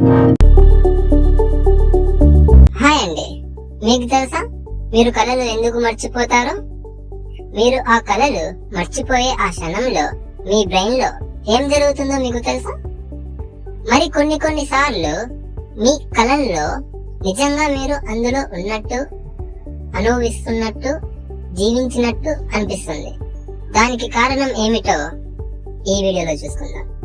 Hi అండి. మీకు తెలుసా? మీరు కళలు ఎందుకు మర్చిపోతారో? మీరు ఆ కళలు మర్చిపోయే ఆ క్షణంలో మీ బ్రెయిన్లో ఏం జరుగుతుందో మీకు తెలుసా? మరి కొన్ని కొన్ని సార్లు మీ కళల్లో నిజంగా మీరు అందులో ఉన్నట్టు అనుభవిస్తున్నట్టు జీవించినట్టు అనిపిస్తుంది. దానికి కారణం ఏమిటో ఈ వీడియోలో చూసుకుందాం.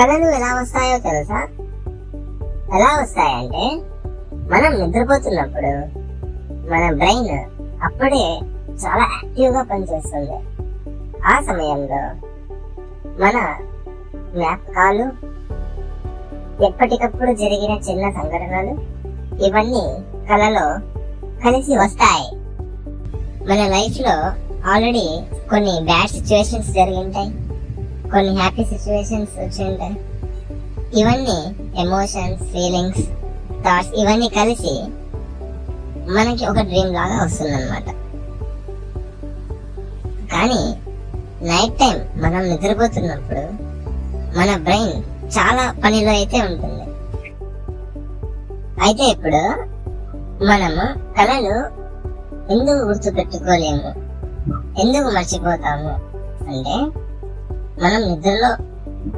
కళలు ఎలా వస్తాయో తెలుసా? ఎలా వస్తాయంటే మనం నిద్రపోతున్నప్పుడు మన బ్రెయిన్ అప్పుడే చాలా యాక్టివ్గా పనిచేస్తుంది. ఆ సమయంలో మన జ్ఞాపకాలు ఎప్పటికప్పుడు జరిగిన చిన్న సంఘటనలు ఇవన్నీ కళలో కలిసి వస్తాయి. మన లైఫ్లో ఆల్రెడీ కొన్ని బ్యాడ్ సిచ్యువేషన్స్ జరిగింటాయి కొన్ని హ్యాపీ సిచ్యువేషన్స్ వచ్చి ఇవన్నీ ఎమోషన్స్ ఫీలింగ్స్ థాట్స్ ఇవన్నీ కలిసి మనకి ఒక డ్రీమ్ లాగా వస్తుందన్నమాట. కానీ నైట్ టైం మనం నిద్రపోతున్నప్పుడు మన బ్రెయిన్ చాలా పనిలో అయితే ఉంటుంది. అయితే ఇప్పుడు మనము కళలు ఎందుకు గుర్తుపెట్టుకోలేము? ఎందుకు మర్చిపోతాము? అంటే మనం నిద్రలో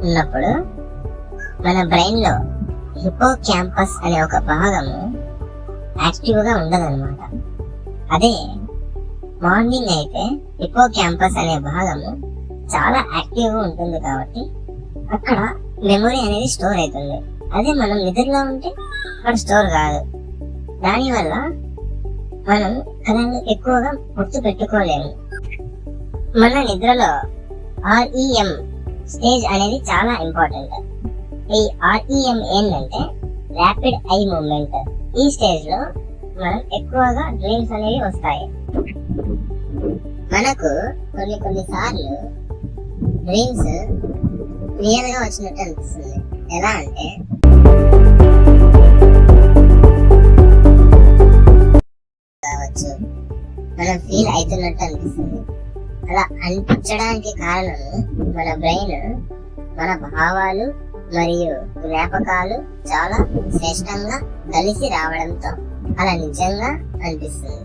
ఉన్నప్పుడు మన బ్రెయిన్లో హిపో క్యాంపస్ అనే ఒక భాగము యాక్టివ్గా ఉండదన్నమాట. అదే మార్నింగ్ అయితే హిపో క్యాంపస్ అనే భాగము చాలా యాక్టివ్గా ఉంటుంది కాబట్టి అక్కడ మెమొరీ అనేది స్టోర్ అవుతుంది. అదే మనం నిద్రలో ఉంటే అక్కడ స్టోర్ కాదు. దానివల్ల మనం కళలు ఎక్కువగా గుర్తు పెట్టుకోలేము మన నిద్రలో ఆర్ఈఎం స్టేజ్ అనేది చాలా ఇంపార్టెంట్ ఈ ఆర్ఈఎం ఏంటంటే ర్యాపిడ్ ఐ మూమెంట్ ఈ స్టేజ్లో మనం ఎక్కువగా డ్రీమ్స్ అనేవి వస్తాయి. మనకు కొన్ని కొన్ని సార్లు డ్రీమ్స్ క్లియర్గా వచ్చినట్టు అనిపిస్తుంది. ఎలా అంటే కావచ్చు. మనం ఫీల్ అవుతున్నట్టు అనిపిస్తుంది. అలా అనిపించడానికి కారణం మన బ్రెయిన్ మన భావాలు మరియు జ్ఞాపకాలు చాలా శ్రేష్టంగా కలిసి రావడంతో అలా నిజంగా అనిపిస్తుంది.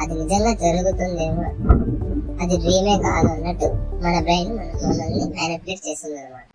అది నిజంగా జరుగుతుందేమో అది డ్రీమే కాదు అన్నట్టు మన బ్రెయిన్ మనల్ని మ్యానిపులేట్ చేస్తుంది అనమాట